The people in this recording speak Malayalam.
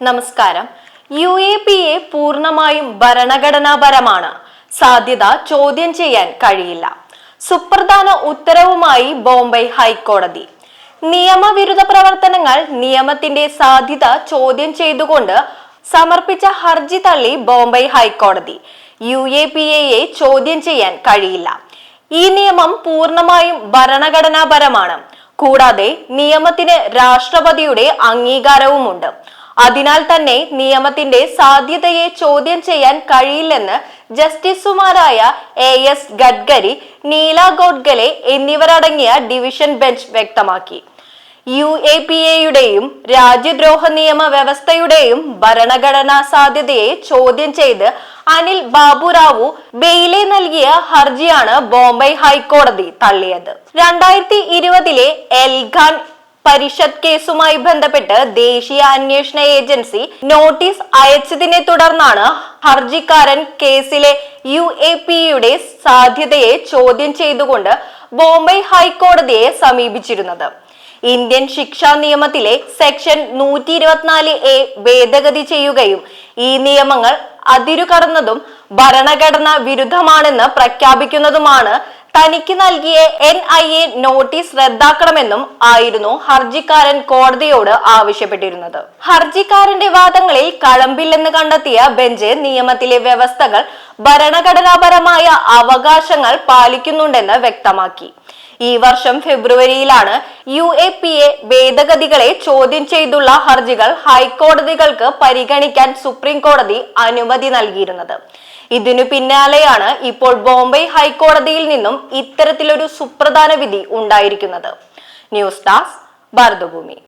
നമസ്കാരം. യു എ പി എ പൂർണമായും ഭരണഘടനാപരമാണ്. സാധ്യത ചോദ്യം ചെയ്യാൻ കഴിയില്ല. സുപ്രധാന ഉത്തരവുമായി ബോംബെ ഹൈക്കോടതി. നിയമവിരുദ്ധ പ്രവർത്തനങ്ങൾ നിയമത്തിന്റെ സാധ്യത ചോദ്യം ചെയ്തുകൊണ്ട് സമർപ്പിച്ച ഹർജി തള്ളി ബോംബെ ഹൈക്കോടതി. യു എ പി എയെ ചോദ്യം ചെയ്യാൻ കഴിയില്ല. ഈ നിയമം പൂർണമായും ഭരണഘടനാപരമാണ്. കൂടാതെ നിയമത്തിന് രാഷ്ട്രപതിയുടെ അംഗീകാരവുമുണ്ട്. അതിനാൽ തന്നെ നിയമത്തിന്റെ സാധ്യതയെ ചോദ്യം ചെയ്യാൻ കഴിയില്ലെന്ന് ജസ്റ്റിസുമാരായ എ എസ് ഗഡ്കരി നീല ഗോഡ്ഗലെ എന്നിവരടങ്ങിയ ഡിവിഷൻ ബെഞ്ച് വ്യക്തമാക്കി. യു എ പി എയുടെയും രാജ്യദ്രോഹ നിയമ വ്യവസ്ഥയുടെയും ഭരണഘടനാ സാധ്യതയെ ചോദ്യം ചെയ്ത് അനിൽ ബാബുറാവു ബെയിലെ നൽകിയ ഹർജിയാണ് ബോംബെ ഹൈക്കോടതി തള്ളിയത്. രണ്ടായിരത്തി ഇരുപതിലെ എൽഖാൻ പരിഷത്ത് കേസുമായി ബന്ധപ്പെട്ട് ദേശീയ അന്വേഷണ ഏജൻസി നോട്ടീസ് അയച്ചതിനെ തുടർന്നാണ് ഹർജിക്കാരൻ കേസിലെ യു എ പിയുടെ സാധ്യതയെ ചോദ്യം ചെയ്തുകൊണ്ട് ബോംബെ ഹൈക്കോടതിയെ സമീപിച്ചിരുന്നത്. ഇന്ത്യൻ ശിക്ഷാ നിയമത്തിലെ സെക്ഷൻ നൂറ്റി ഇരുപത്തിനാല് എ ഭേദഗതി ചെയ്യുകയും ഈ നിയമങ്ങൾ അതിരുകടന്നതും ഭരണഘടനാ വിരുദ്ധമാണെന്ന് പ്രഖ്യാപിക്കുന്നതുമാണ് തനിക്ക് നൽകിയ എൻ ഐ എ നോട്ടീസ് റദ്ദാക്കണമെന്നും ആയിരുന്നു ഹർജിക്കാരൻ കോടതിയോട് ആവശ്യപ്പെട്ടിരുന്നത്. ഹർജിക്കാരന്റെ വാദങ്ങളിൽ കഴമ്പില്ലെന്ന് കണ്ടെത്തിയ ബെഞ്ച് നിയമത്തിലെ വ്യവസ്ഥകൾ ഭരണഘടനാപരമായ അവകാശങ്ങൾ പാലിക്കുന്നുണ്ടെന്ന് വ്യക്തമാക്കി. ഈ വർഷം ഫെബ്രുവരിയിലാണ് യു എ പി എ ഭേദഗതികളെ ചോദ്യം ചെയ്തുള്ള ഹർജികൾ ഹൈക്കോടതികൾക്ക് പരിഗണിക്കാൻ സുപ്രീം കോടതി അനുമതി നൽകിയിരുന്നത്. ഇതിനു പിന്നാലെയാണ് ഇപ്പോൾ ബോംബെ ഹൈക്കോടതിയിൽ നിന്നും ഇത്തരത്തിലൊരു സുപ്രധാന വിധി ഉണ്ടായിരിക്കുന്നത്. News desk Bharatabhoomi.